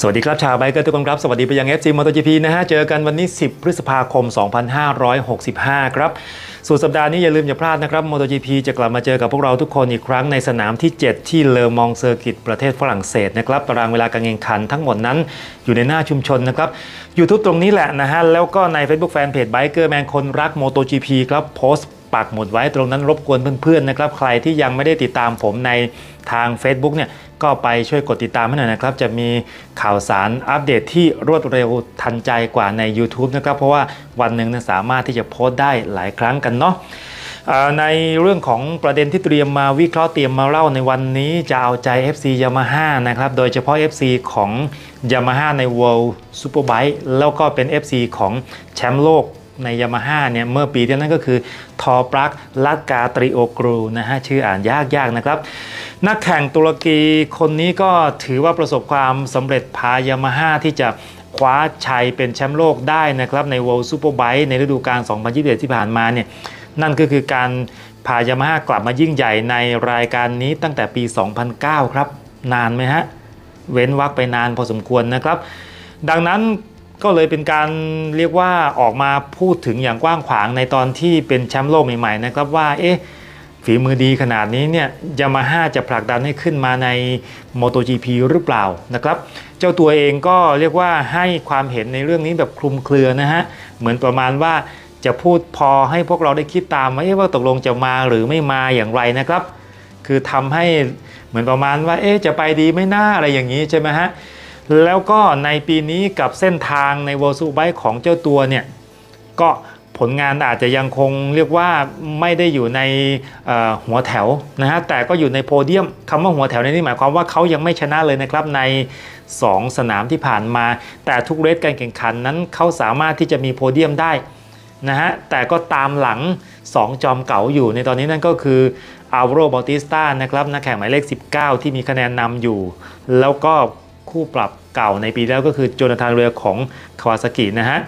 สวัสดีครับชาวไบเกอร์ทุกคนครับ สวัสดีไปยัง FC MotoGP นะฮะ เจอกันวันนี้ 10 พฤษภาคม 2565 ครับสุดสัปดาห์นี้อย่าลืมอย่าพลาดนะครับ MotoGP จะกลับมาเจอกับพวกเราทุกคนอีกครั้งในสนามที่ 7 ที่เลอมองเซอร์กิตประเทศฝรั่งเศสนะครับตารางเวลาการแข่งขันทั้งหมดนั้นอยู่ในหน้าชุมชนนะครับ YouTube ตรงนี้แหละนะฮะ แล้วก็ใน Facebook Fanpage Biker Man คนรัก MotoGP ครับโพสต์ปักหมุดไว้ตรงนั้นรบกวนเพื่อนๆนะครับใครที่ยังไม่ได้ติดตามผมในทาง Facebook เนี่ย ก็ไปช่วยกดติดตามให้หน่อยนะครับ จะมีข่าวสารอัปเดตที่รวดเร็วทันใจกว่าใน YouTube นะครับ เพราะว่าวันหนึ่งสามารถที่จะโพสต์ได้หลายครั้งกันเนาะในเรื่องของประเด็นที่เตรียมมาวิเคราะห์เตรียมมาเล่าในวันนี้จะเอาใจ FC Yamaha นะครับ โดยเฉพาะ FC ของ Yamaha ใน World Superbike แล้วก็เป็น FC ของแชมป์โลก ในยามาฮ่าเนี่ยเมื่อปีที่นั้นก็คือทอปรักลักกาตริโอกรูนะฮะชื่ออ่านยากๆนะครับ นักแข่งตุรกีคนนี้ก็ถือว่าประสบความสำเร็จพายามาฮ่าที่จะคว้าชัยเป็นแชมป์โลกได้นะครับใน World Superbike ในฤดูกาล 2021 ที่ผ่านมาเนี่ยนั่นก็คือการพายามาฮ่ากลับมายิ่งใหญ่ในรายการนี้ตั้งแต่ปี 2009 ครับ นานไหมฮะ เว้นวักไปนานพอสมควรนะครับ ดังนั้น ก็เลยเป็นการเรียกว่าออกมาพูดถึงอย่างกว้างขวางในตอนที่เป็นแชมป์โลกใหม่ๆนะครับว่าเอ๊ะฝีมือดีขนาดนี้เนี่ยยามาฮ่าจะผลักดันให้ขึ้นมาใน MotoGP หรือเปล่านะครับ เจ้าตัวเองก็เรียกว่าให้ความเห็นในเรื่องนี้แบบคลุมเครือนะฮะ เหมือนประมาณว่าจะพูดพอให้พวกเราได้คิดตามว่าเอ๊ะว่าตกลงจะมาหรือไม่มาอย่างไรนะครับ คือทำให้เหมือนประมาณว่าเอ๊ะจะไปดีไม่น่าอะไรอย่างนี้ใช่ไหมฮะ แล้วก็ในปีนี้กับเส้นทางใน World Superbike ของเจ้าตัวเนี่ยก็ผลงานอาจจะยังคงเรียกว่าไม่ได้อยู่ในหัวแถวนะฮะแต่ก็อยู่ในโพเดียมคำว่าหัวแถวในนี้หมายความว่าเขายังไม่ชนะเลยนะครับใน 2 สนามที่ผ่านมา แต่ทุกเรสการแข่งขันนั้นเขาสามารถที่จะมีโพเดียมได้นะฮะแต่ก็ตามหลัง 2 จอมเก๋าอยู่ในตอนนี้นั่นก็คืออัลโรบอติสตานะครับนักแข่งหมายเลข 19 ที่มีคะแนนนำอยู่ แล้วก็ คู่ปรับเก่าในปีแล้วก็คือโจนาธานเรือของคาวาซากินะฮะ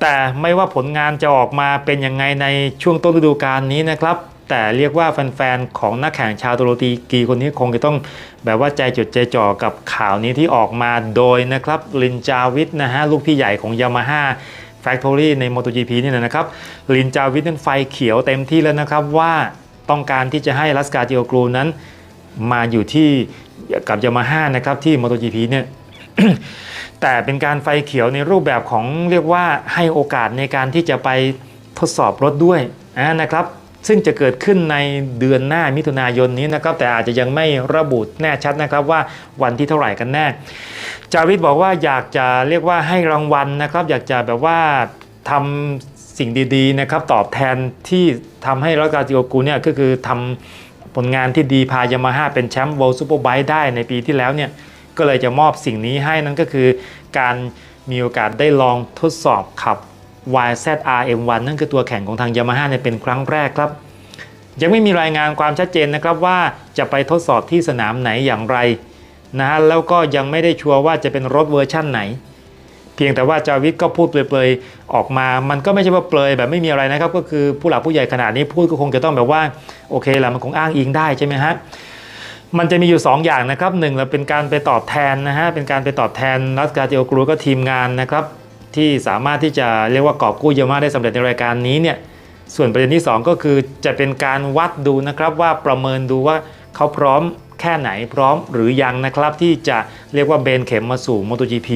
แต่ไม่ว่าผลงานจะออกมาเป็นยังไงในช่วงต้นฤดูกาลนี้นะครับแต่เรียกว่าแฟนๆ ของนักแข่งชาวตุรกีคนนี้คงจะต้องแบบว่าใจจดใจจ่อกับข่าวนี้ที่ออกมาโดยนะครับลินจาวิทนะฮะลูกพี่ใหญ่ของยามาฮ่า Factory ใน MotoGP นี่นะครับลินจาวิทนั้นไฟเขียวเต็มที่แล้วนะครับว่าต้องการที่จะให้ลัสกาจิโอกรูนั้นมาอยู่ที่ กับยามาฮ่านะครับที่ MotoGP เนี่ยแต่เป็นการไฟเขียวในรูปแบบของเรียกว่าให้โอกาสในการที่จะไปทดสอบรถด้วยนะครับ ซึ่งจะเกิดขึ้นในเดือนหน้ามิถุนายนนี้นะครับ แต่อาจจะยังไม่ระบุแน่ชัดนะครับว่าวันที่เท่าไหร่กันแน่ จาวิทบอกว่าอยากจะเรียกว่าให้รางวัลนะครับ อยากจะแบบว่าทำสิ่งดีๆนะครับ ตอบแทนที่ทำให้รักกาจิโอกูเนี่ยก็คือทำ ผลงานที่ดีพายามาฮ่าเป็นแชมป์ World Superbike ได้ในปีที่แล้วเนี่ยก็เลยจะมอบสิ่งนี้ให้นั่นก็คือการมีโอกาสได้ลองทดสอบขับ YZRM1 นั่นคือตัวแข่งของทาง Yamaha เนี่ยเป็นครั้งแรกครับ ยังไม่มีรายงานความชัดเจนนะครับว่าจะไปทดสอบที่สนามไหนอย่างไรนะฮะแล้วก็ยังไม่ได้ชัวร์ว่าจะเป็นรถเวอร์ชั่นไหน เพียงแต่ว่าจาวิทก็พูดเปลยๆออกมา มันก็ไม่ใช่ว่าเปลยแบบไม่มีอะไรนะครับ ก็คือผู้หลักผู้ใหญ่ขนาดนี้พูดก็คงจะต้องแบบว่าโอเคแหละมันคงอ้างอิงได้ใช่ไหมฮะมันจะมีอยู่ 2 อย่างนะครับหนึ่งเราเป็นการไปตอบแทนนะฮะเป็นการไปตอบแทนรัสกาเจโอกรูก็ทีมงานนะครับที่สามารถที่จะเรียกว่ากอบกู้เยอะมากได้สำเร็จในรายการนี้เนี่ยส่วนประเด็นที่ 2 ก็คือจะเป็นการวัดดูนะครับว่าประเมินดูว่าเขาพร้อมแค่ไหนพร้อมหรือยังนะครับที่จะเรียกว่าเบนเข็มมาสู่ MotoGP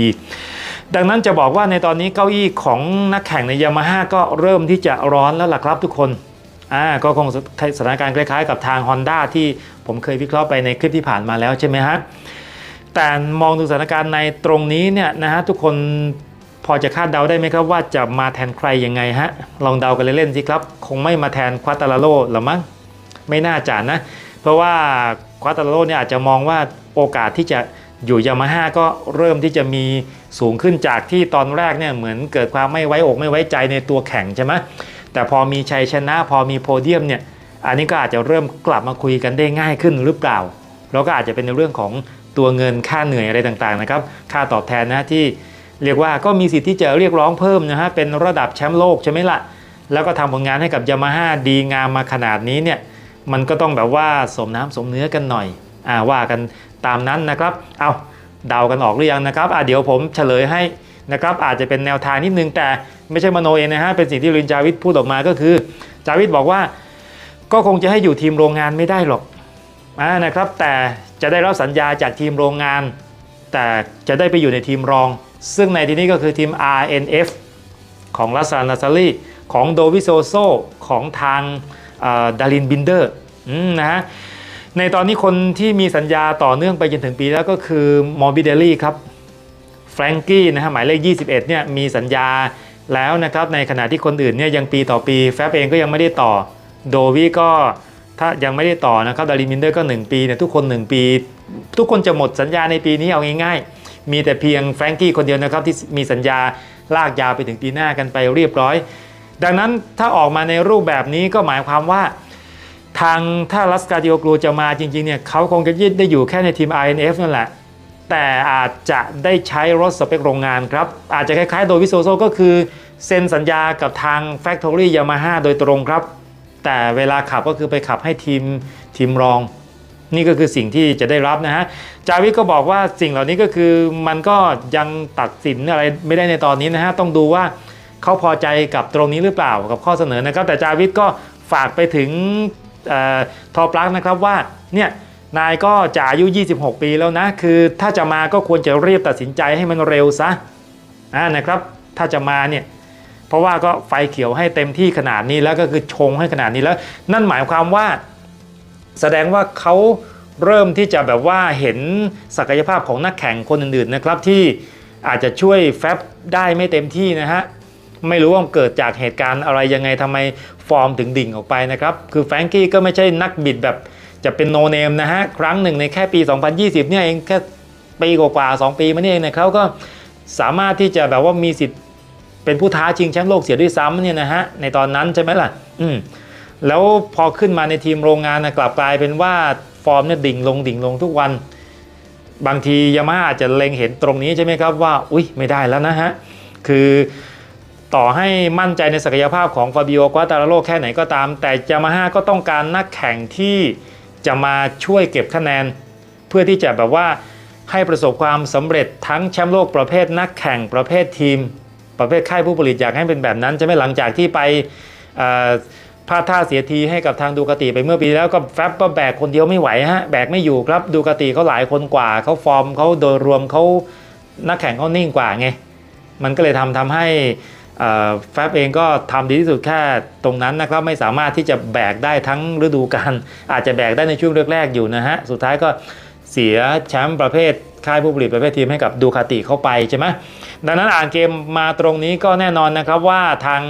ดังนั้นจะบอกว่าในตอนนี้เก้าอี้ของนักแข่งในยามาฮ่าก็เริ่มที่จะร้อนแล้วล่ะครับทุกคนอ่าก็คงสถานการณ์คล้ายๆ กับทาง Honda ที่ผมเคยวิเคราะห์ไปในคลิปที่ผ่านมาแล้วใช่ไหมฮะแต่มองดูสถานการณ์ในตรงนี้เนี่ยนะฮะทุกคนพอจะคาดเดาได้ไหมครับว่าจะมาแทนใครยังไงฮะลองเดากันเล่นๆสิครับ คงไม่มาแทนควาตาลาโลหรือมั้งไม่น่าจะนะ เพราะว่าควาตาลาโลเนี่ยอาจจะมองว่าโอกาสที่จะอยู่ยามาฮ่าก็เริ่มที่จะมี สูงขึ้นจากที่ตอนแรกเนี่ยเหมือนเกิดความไม่ไว้อกไม่ไว้ใจในตัวแข่งใช่ไหมแต่พอมีชัยชนะพอมีโพเดียมเนี่ยอันนี้ก็อาจจะเริ่มกลับมาคุยกันได้ง่ายขึ้นหรือเปล่า แล้วก็อาจจะเป็นในเรื่องของตัวเงินค่าเหนื่อยอะไรต่างๆนะครับค่าตอบแทนนะที่เรียกว่าก็มีสิทธิ์ที่จะเรียกร้องเพิ่มนะฮะเป็นระดับแชมป์โลกใช่ไหมล่ะแล้วก็ทำผลงานให้กับยามาฮ่าดีงามมาขนาดนี้เนี่ยมันก็ต้องแบบว่าสมน้ำสมเนื้อกันหน่อยอ่าว่ากันตามนั้นนะครับเอา เดากันออกหรือยังนะครับอะเดี๋ยวผมเฉลยให้นะครับอาจจะเป็นแนวทางนิดนึงแต่ไม่ใช่มโนเองนะฮะเป็นสิ่งที่ลินจาวิทพูดออกมาก็คือ จาวิทบอกว่าก็คงจะให้อยู่ทีมโรงงานไม่ได้หรอกอนะครับ แต่จะได้รับสัญญาจากทีมโรงงาน แต่จะได้ไปอยู่ในทีมรอง ซึ่งในที่นี้ก็คือทีม RNF ของลัสซานาซารีของโดวิโซโซของทางดารินบินเดอร์นะฮะ ในตอนนี้คนที่มีสัญญาต่อเนื่องไปจนถึงปีแล้วก็คือมอร์บิเดลี่ครับแฟรงกี้นะฮะหมายเลข 21เนี่ยมีสัญญาแล้วนะครับในขณะที่คนอื่นเนี่ยยังปีต่อปีแฟบเองก็ยังไม่ได้ต่อโดวีก็ถ้ายังไม่ได้ต่อนะครับดารินบินเดอร์ก็ 1 ปีเนี่ยทุกคน 1 ปี ทุกคนจะหมดสัญญาในปีนี้เอาง่ายๆ มีแต่เพียงแฟรงกี้คนเดียวนะครับที่มีสัญญาลากยาวไปถึงปีหน้ากันไปเรียบร้อย ดังนั้นถ้าออกมาในรูปแบบนี้ก็หมายความว่า ทางถ้าลัสกาดิโอกรูจะมาจริงๆเนี่ยเขาคงจะยืดได้อยู่แค่ในทีม INF นั่นแหละ แต่อาจจะได้ใช้รถสเปคโรงงานครับ อาจจะคล้ายๆโดยวิโซโซก็คือเซ็นสัญญากับทาง Factory Yamaha โดยตรงครับ แต่เวลาขับก็คือไปขับให้ทีมทีมรอง นี่ก็คือสิ่งที่จะได้รับนะฮะ จาวิก็บอกว่าสิ่งเหล่านี้ก็คือมันก็ยังตัดสินอะไรไม่ได้ในตอนนี้นะฮะ ต้องดูว่าเขาพอใจกับตรงนี้หรือเปล่ากับข้อเสนอนะครับ แต่จาวิทก็ฝากไปถึง ทอปลักนะครับว่าเนี่ยนายก็จะอายุ 26 ปีแล้วนะ คือถ้าจะมาก็ควรจะรีบตัดสินใจให้มันเร็วซะอ่านะครับ ถ้าจะมาเนี่ยเพราะว่าก็ไฟเขียวให้เต็มที่ขนาดนี้แล้วก็คือชงให้ขนาดนี้แล้ว นั่นหมายความว่า แสดงว่าเขาเริ่มที่จะแบบว่าเห็นศักยภาพของนักแข่งคนอื่นๆนะครับที่อาจจะช่วยแฟบได้ไม่เต็มที่นะฮะ ไม่รู้ว่าเกิดจากเหตุการณ์อะไรยังไงทำไมฟอร์มถึงดิ่งออกไปนะครับ คือแฟรงกี้ก็ไม่ใช่นักบิดแบบจะเป็นโนเนมนะฮะ ครั้งหนึ่งในแค่ปี 2020 เนี่ยเองแค่ปีกว่าๆ2ปีมานี่เองเนะเขาก็สามารถที่จะแบบว่ามีสิทธิ์เป็นผู้ท้าชิงแชมป์โลกเสียด้วยซ้ำเนี่ยนะฮะ ในตอนนั้นใช่ไหมล่ะ อืมแล้วพอขึ้นมาในทีมโรงงานนะกลับกลายเป็นว่าฟอร์มเนี่ยดิ่งลงดิ่งลงทุกวัน บางทียามาฮ่าอาจจะเล็งเห็นตรงนี้ใช่ไหมครับว่า อุ้ยไม่ได้แล้วนะฮะ คือ ต่อให้มั่นใจในศักยภาพของฟาบิโอกัวตาราโลแค่ไหนก็ตาม แต่ยามาฮ่าก็ต้องการนักแข่งที่จะมาช่วยเก็บคะแนน เพื่อที่จะแบบว่าให้ประสบความสำเร็จทั้งแชมป์โลกประเภทนักแข่งประเภททีม ประเภทค่ายผู้ผลิตอยากให้เป็นแบบนั้นใช่ไหมหลังจากที่ไปพลาดท่าเสียทีให้กับทางดูกติไปเมื่อปีแล้วก็แฟบก็แบกคนเดียวไม่ไหวฮะแบกไม่อยู่ครับดูกติเขาหลายคนกว่าเขาฟอร์มเขาโดยรวมเขานักแข่งเขานิ่งกว่าไงมันก็เลยทำทำให้ แฟบเองก็ทำดีที่สุดแค่ตรงนั้นนะครับไม่สามารถที่จะแบกได้ทั้งฤดูกาลอาจจะแบกได้ในช่วงแรกๆอยู่นะฮะสุดท้ายก็เสียแชมป์ประเภทค่ายผู้ผลิตประเภททีมให้กับดูคาติเข้าไปใช่ไหมดังนั้นอ่านเกมมาตรงนี้ก็แน่นอนนะครับว่าทาง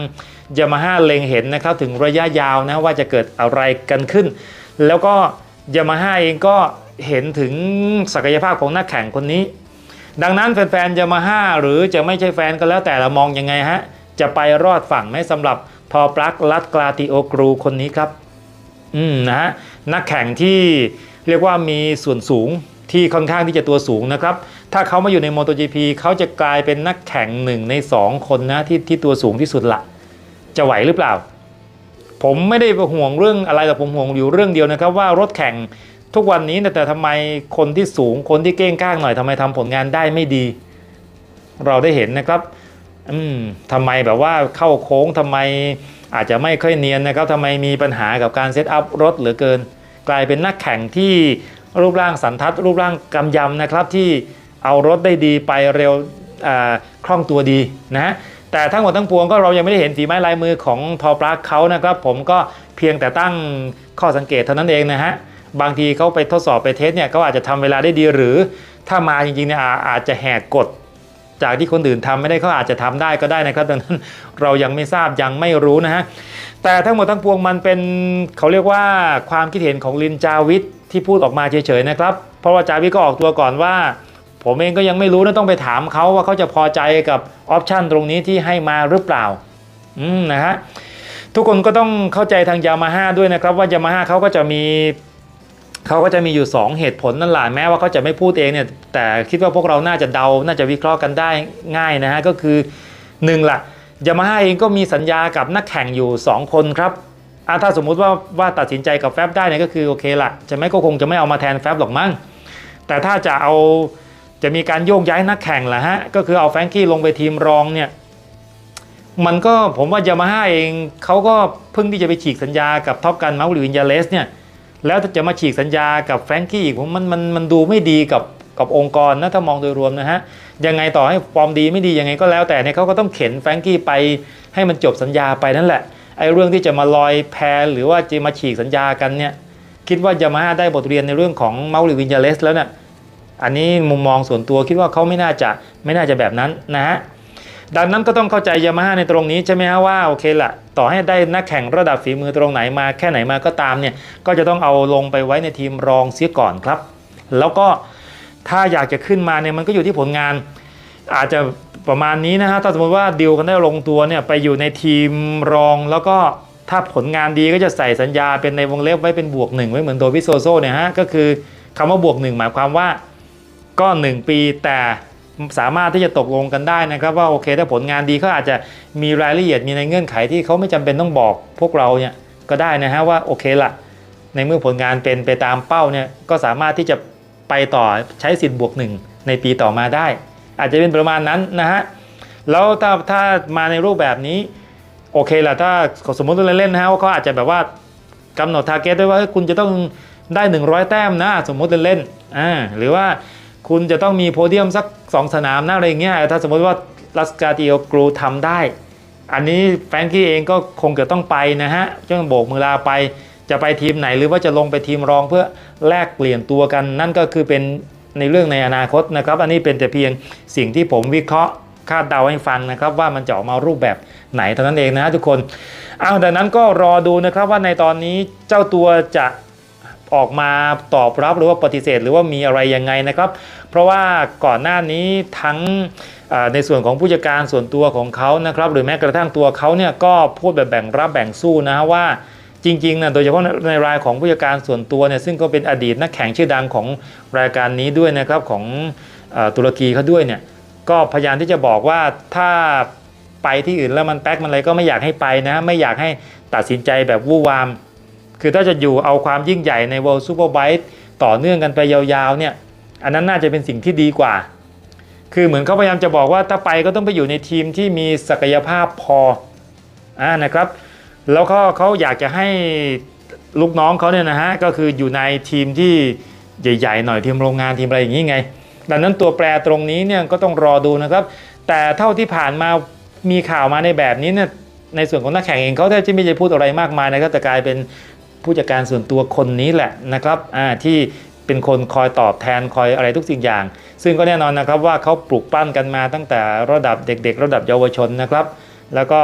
ยามาฮ่าเล็งเห็นนะครับถึงระยะยาวนะว่าจะเกิดอะไรกันขึ้น แล้วก็ยามาฮ่าเองก็เห็นถึงศักยภาพของนักแข่งคนนี้ ดังนั้นแฟนๆยามาฮ่าหรือจะไม่ใช่แฟนก็แล้วแต่เรามองยังไงฮะ จะไปรอดฝั่งไหมสำหรับทอปลักลัดกลาติโอกรูคนนี้ครับ อืมนะฮะนักแข่งที่เรียกว่ามีส่วนสูงที่ค่อนข้างที่จะตัวสูงนะครับ ถ้าเขามาอยู่ใน MotoGP เขาจะกลายเป็นนักแข่งหนึ่งใน 2 คนนะที่ที่ตัวสูงที่สุดละ จะไหวหรือเปล่า ผมไม่ได้ห่วงเรื่องอะไรแต่ผมห่วงอยู่เรื่องเดียวนะครับ ว่ารถแข่งทุกวันนี้แต่ทำไมคนที่สูงคนที่เก้งก้างหน่อยทำไมทำผลงานได้ไม่ดี เราได้เห็นนะครับ อืมทำไมแบบว่าเข้าโค้งทำไมอาจจะไม่ค่อยเนียนนะครับทำไมมีปัญหากับการเซตอัพรถเหลือเกิน กลายเป็นนักแข่งที่รูปร่างสันทัด รูปร่างกำยำนะครับที่เอารถได้ดีไปเร็วคล่องตัวดีนะแต่ทั้งหมดทั้งปวงก็เรายังไม่ได้เห็นฝีไม้ลายมือของทอปลักเขานะครับ ผมก็เพียงแต่ตั้งข้อสังเกตเท่านั้นเองนะฮะบางทีเขาไปทดสอบไปเทสเนี่ยเขาอาจจะทำเวลาได้ดีหรือ ถ้ามาจริงๆเนี่ยอาจจะแหกกฎ จากที่คนอื่นทำไม่ได้เขาอาจจะทำได้ก็ได้นะครับดังนั้นเรายังไม่ทราบยังไม่รู้นะฮะแต่ทั้งหมดทั้งปวงมันเป็นเขาเรียกว่าความคิดเห็นของลินจาวิทที่พูดออกมาเฉยๆนะครับ เพราะว่าจาวิทก็ออกตัวก่อนว่า ผมเองก็ยังไม่รู้นะต้องไปถามเขาว่าเขาจะพอใจกับออปชันตรงนี้ที่ให้มาหรือเปล่าอืมนะฮะทุกคนก็ต้องเข้าใจทางยามาฮ่าด้วยนะครับ ว่ายามาฮ่าเขาก็จะมี เขาก็จะมีอยู่ 2 เหตุผลนั่นแหละแม้ว่าเขาจะไม่พูดเองเนี่ยแต่คิดว่าพวกเราน่าจะเดา น่าจะวิเคราะห์กันได้ง่ายนะฮะก็คือ1ล่ะยามาฮ่าเองก็มีสัญญากับนักแข่งอยู่ 2 คนครับถ้าสมมุติว่าว่าตัดสินใจกับแฟบได้เนี่ยก็คือโอเคละจะไม่ก็คงจะไม่เอามาแทนแฟบหรอกมั้งแต่ถ้าจะเอาจะมีการโยกย้ายนักแข่งแหละฮะก็คือเอาแฟรงกี้ลงไปทีมรองเนี่ยมันก็ผมว่ายามาฮ่าเองเขาก็เพิ่งที่จะไปฉีกสัญญากับท็อปกันมาร์วินยาเลสเนี่ย แล้วจะมาฉีกสัญญากับแฟรงกี้อีกผมมันมันมันดูไม่ดีกับกับองค์กรนะถ้ามองโดยรวมนะฮะยังไงต่อให้ฟอร์มดีไม่ดียังไงก็แล้วแต่เนี่ยเขาก็ต้องเข็นแฟรงกี้ไปให้มันจบสัญญาไปนั่นแหละไอ้เรื่องที่จะมาลอยแพหรือว่าจะมาฉีกสัญญากันเนี่ยคิดว่ายามาฮ่าได้บทเรียนในเรื่องของเมาริวินยาเลสแล้วเนี่ยอันนี้มุมมองส่วนตัวคิดว่าเขาไม่น่าจะไม่น่าจะแบบนั้นนะฮะ ดังนั้นก็ต้องเข้าใจยามาฮ่าในตรงนี้ใช่ไหมฮะว่าโอเคละต่อให้ได้นักแข่งระดับฝีมือตรงไหนมาแค่ไหนมาก็ตามเนี่ยก็จะต้องเอาลงไปไว้ในทีมรองเสียก่อนครับ แล้วก็ถ้าอยากจะขึ้นมาเนี่ยมันก็อยู่ที่ผลงาน อาจจะประมาณนี้นะฮะถ้าสมมติว่าดีลกันได้ลงตัวเนี่ยไปอยู่ในทีมรองแล้วก็ถ้าผลงานดีก็จะใส่สัญญาเป็นในวงเล็บไว้เป็นบวกหนึ่งไว้เหมือนโดวิโซโซเนี่ยฮะก็คือคำว่าบวกหนึ่งหมายความว่าก็ 1 ปีแต่ สามารถที่จะตกลงกันได้นะครับว่าโอเคถ้าผลงานดีเขาอาจจะมีรายละเอียดมีในเงื่อนไขที่เขาไม่จำเป็นต้องบอกพวกเราเนี่ยก็ได้นะฮะว่าโอเคละในเมื่อผลงานเป็นไปตามเป้าเนี่ยก็สามารถที่จะไปต่อใช้สิทธิ์บวกหนึ่งในปีต่อมาได้ อาจจะเป็นประมาณนั้นนะฮะแล้วถ้าถ้ามาในรูปแบบนี้โอเคละถ้าสมมติเล่นๆนะฮะว่าเขาอาจจะแบบว่ากำหนดทาร์เก็ตด้วยว่าคุณจะต้องได้ 100 แต้มนะสมมติเล่นๆอ่าหรือว่า คุณจะต้องมีโพเดียมสัก 2 สนามนะอะไรเงี้ยถ้าสมมติว่าลัสกาติโอกรูทำได้ อันนี้แฟรงกี้เองก็คงจะต้องไปนะฮะจ้องโบกมือลาไปจะไปทีมไหนหรือว่าจะลงไปทีมรองเพื่อแลกเปลี่ยนตัวกัน นั่นก็คือเป็นในเรื่องในอนาคตนะครับ อันนี้เป็นแต่เพียงสิ่งที่ผมวิเคราะห์คาดเดาให้ฟังนะครับ ว่ามันจะออกมารูปแบบไหนเท่านั้นเองนะฮะทุกคนเอาดังนั้นก็รอดูนะครับว่าในตอนนี้เจ้าตัวจะ ออกมาตอบรับหรือว่าปฏิเสธหรือว่ามีอะไรยังไงนะครับ เพราะว่าก่อนหน้านี้ทั้งในส่วนของผู้จัดการส่วนตัวของเขานะครับ หรือแม้กระทั่งตัวเขาเนี่ยก็พูดแบบแบ่งรับแบ่งสู้นะว่าจริงๆนะโดยเฉพาะในรายของผู้จัดการส่วนตัวเนี่ยซึ่งก็เป็นอดีตนักแข่งชื่อดังของรายการนี้ด้วยนะครับของอตุรกีเขาด้วยเนี่ยก็พยายามที่จะบอกว่าถ้าไปที่อื่นแล้วมันแป๊กมันอะไรก็ไม่อยากให้ไปนะ ไม่อยากให้ตัดสินใจแบบวู่วาม คือถ้าจะอยู่เอาความยิ่งใหญ่ใน World Superbike ต่อเนื่องกันไปยาวๆเนี่ยอันนั้นน่าจะเป็นสิ่งที่ดีกว่า คือเหมือนเขาพยายามจะบอกว่าถ้าไปก็ต้องไปอยู่ในทีมที่มีศักยภาพพออ่านะครับ แล้วก็เขาอยากจะให้ลูกน้องเขาเนี่ยนะฮะก็คืออยู่ในทีมที่ใหญ่ๆหน่อยทีมโรงงานทีมอะไรอย่างนี้ไง ดังนั้นตัวแปรตรงนี้เนี่ยก็ต้องรอดูนะครับ แต่เท่าที่ผ่านมามีข่าวมาในแบบนี้เนี่ยในส่วนของนักแข่งเองเขาแทบจะไม่ได้พูดอะไรมากมายนะครับแต่กลายเป็น ผู้จัดการส่วนตัวคนนี้แหละนะครับที่เป็นคนคอยตอบแทนคอยอะไรทุกสิ่งอย่าง ซึ่งก็แน่นอนนะครับว่าเขาปลูกปั้นกันมาตั้งแต่ระดับเด็ก ๆ ระดับเยาวชนนะครับ แล้วก็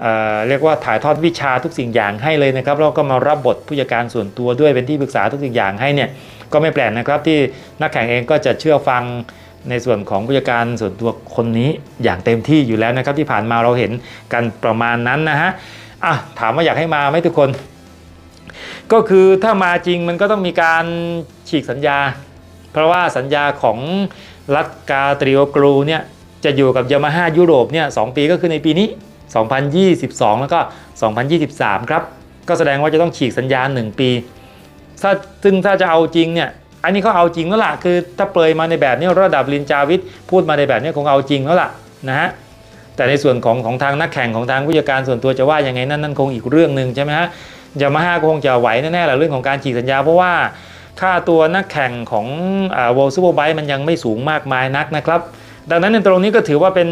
เเรียกว่าถ่ายทอดวิชาทุกสิ่งอย่างให้เลยนะครับแล้วก็มารับบทผู้จัดการส่วนตัวด้วยเป็นที่ปรึกษาทุกสิ่งอย่างให้เนี่ยก็ไม่แปลกนะครับที่นักแข่งเองก็จะเชื่อฟังในส่วนของผู้จัดการส่วนตัวคนนี้อย่างเต็มที่อยู่แล้วนะครับที่ผ่านมาเราเห็นกันประมาณนั้นนะฮะอะถามว่าอยากให้มาไหมทุกคน ก็คือถ้ามาจริงมันก็ต้องมีการฉีกสัญญา เพราะว่าสัญญาของรัตกาตริโอกรูเนี่ยจะอยู่กับยามาฮ่ายุโรปเนี่ยสปีก็คือในปีนี้ 2022 แล้วก็ 2023 ครับ ก็แสดงว่าจะต้องฉีกสัญญา 1 ปีถ้าซึ่งถ้าจะเอาจริงเนี่ยอันนี้เขาเอาจริงแล้วล่ะคือถ้าเปรยมาในแบบนี้ระดับลินจาวิทพูดมาในแบบนี้คงเอาจริงแล้วล่ะนะฮะแต่ในส่วนของของทางนักแข่งของทางผู้จัดการส่วนตัวจะว่ายังไงนั่นนั่นคงอีกเรื่องหนึ่งใช่ไหมฮะ ยามาฮ่าก็คงจะไหวแน่ๆแหละเรื่องของการฉีกสัญญา เพราะว่าค่าตัวนักแข่งของอ่า World Superbike มันยังไม่สูงมากมายนักนะครับ ดังนั้นในตรงนี้ก็ถือว่าเป็น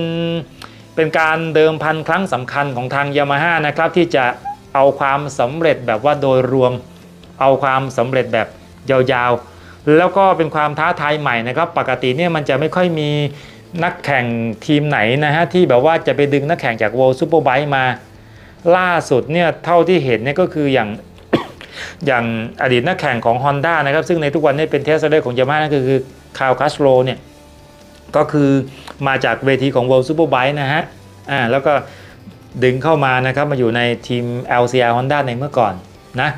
เป็นการเดิมพันครั้งสำคัญของทางยามาฮ่านะครับที่จะเอาความสำเร็จแบบว่าโดยรวม เอาความสำเร็จแบบยาวๆ แล้วก็เป็นความท้าทายใหม่นะครับ ปกติเนี่ยมันจะไม่ค่อยมีนักแข่งทีมไหนนะฮะที่แบบว่าจะไปดึงนักแข่งจาก World Superbike มา ล่าสุดเนี่ยเท่าที่เห็นเนี่ยก็คืออย่างอย่างอดีตนักแข่งของ Honda นะครับซึ่งในทุกวันนี้เป็นเทสเดอร์ของยามาฮ่านั่นก็คือคาร์ลคัสโรเนี่ยก็คือมาจากเวทีของ World Superbike นะฮะอ่าแล้วก็ดึงเข้ามานะครับมาอยู่ในทีม LCR Honda ในเมื่อก่อนนะ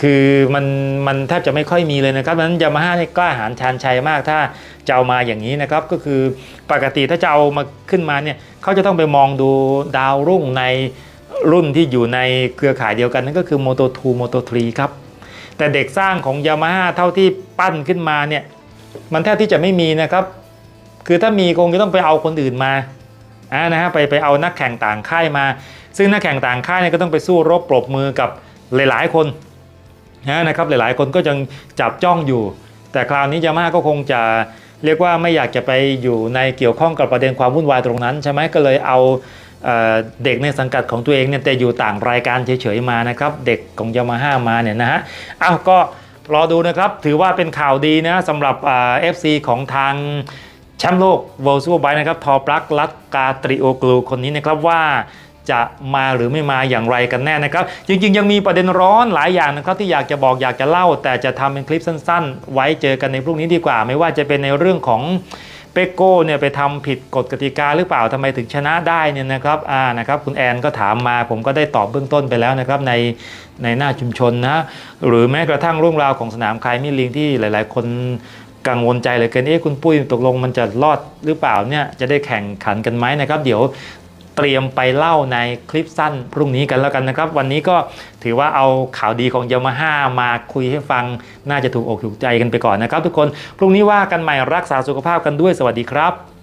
คือมันมันแทบจะไม่ค่อยมีเลยนะครับนั้นยามาฮ่าเนี่ยกล้าหาญชาญชัยมากถ้าจะเอามาอย่างนี้นะครับก็คือปกติถ้าจะเอามาขึ้นมาเนี่ยเขาจะต้องไปมองดูดาวรุ่งใน รุ่นที่อยู่ในเครือข่ายเดียวกันนั่นก็คือ Moto 2 Moto 3 ครับ แต่เด็กสร้างของ Yamaha เท่าที่ปั้นขึ้นมาเนี่ย มันแทบที่จะไม่มีนะครับ คือถ้ามีคงจะต้องไปเอาคนอื่นมาอ่านะฮะไปไปเอานักแข่งต่างค่ายมา ซึ่งนักแข่งต่างค่ายเนี่ยก็ต้องไปสู้รบปรบมือกับหลายๆ คนนะนะครับหลายๆ คนก็ยังจับจ้องอยู่ แต่คราวนี้ยามาฮ่าก็คงจะเรียกว่าไม่อยากจะไปอยู่ในเกี่ยวข้องกับประเด็นความวุ่นวายตรงนั้นใช่ไหมก็เลยเอา เด็กในสังกัดของตัวเองเนี่ยแต่อยู่ต่างรายการเฉยๆมานะครับ เด็กของยามาฮ่ามาเนี่ยนะฮะอ้าวก็รอดูนะครับ ถือว่าเป็นข่าวดีนะสำหรับเอฟซีของทางแชมป์โลก World Superbike นะครับทอปลักลักกาตริโอกลูคนนี้นะครับว่าจะมาหรือไม่มาอย่างไรกันแน่นะครับ จริงๆ ยังมีประเด็นร้อนหลายอย่างนะครับที่อยากจะบอกอยากจะเล่า แต่จะทำเป็นคลิปสั้น ๆ ไว้เจอกันในพรุ่งนี้ดีกว่า ไม่ว่าจะเป็นในเรื่องของ เปโก้เนี่ยไปทำผิดกฎกติกาหรือเปล่าทำไมถึงชนะได้เนี่ยนะครับอ่านะครับคุณแอนก็ถามมา ผมก็ได้ตอบเบื้องต้นไปแล้วนะครับในในหน้าชุมชนนะหรือแม้กระทั่งเรื่องราวของสนามคายมิลิงที่หลาย ๆ คนกังวลใจเหลยเกินเอ๊ะคุณปุ้ยตกลงมันจะรอดหรือเปล่าเนี่ยจะได้แข่งขันกันไหมนะครับ เดี๋ยว เตรียมไปเล่าในคลิปสั้นพรุ่งนี้กันแล้วกันนะครับ วันนี้ก็ถือว่าเอาข่าวดีของยามาฮ่ามาคุยให้ฟัง น่าจะถูกอกถูกใจกันไปก่อนนะครับ ทุกคนพรุ่งนี้ว่ากันใหม่รักษาสุขภาพกันด้วยสวัสดีครับ